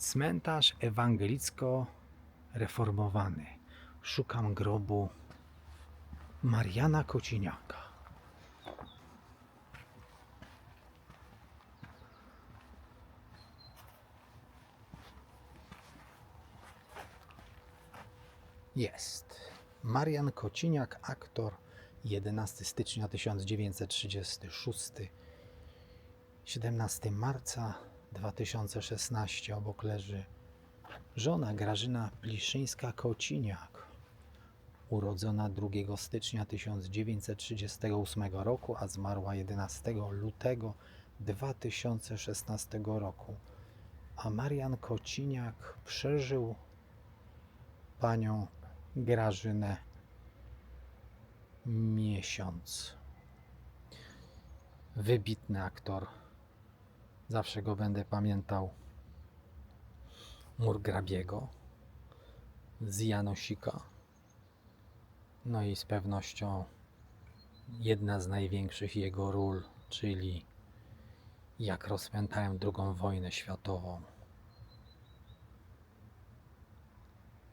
Cmentarz ewangelicko-reformowany. Szukam grobu Mariana Kociniaka. Jest. Marian Kociniak, aktor, 11 stycznia 1936, 17 marca 2016 obok leży żona Grażyna Pliszyńska-Kociniak, urodzona 2 stycznia 1938 roku, a zmarła 11 lutego 2016 roku. A Marian Kociniak przeżył panią Grażynę miesiąc. Wybitny aktor. Zawsze go będę pamiętał. Murgrabiego, z Janosika. No i z pewnością jedna z największych jego ról, czyli jak rozpętałem II wojnę światową.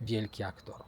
Wielki aktor.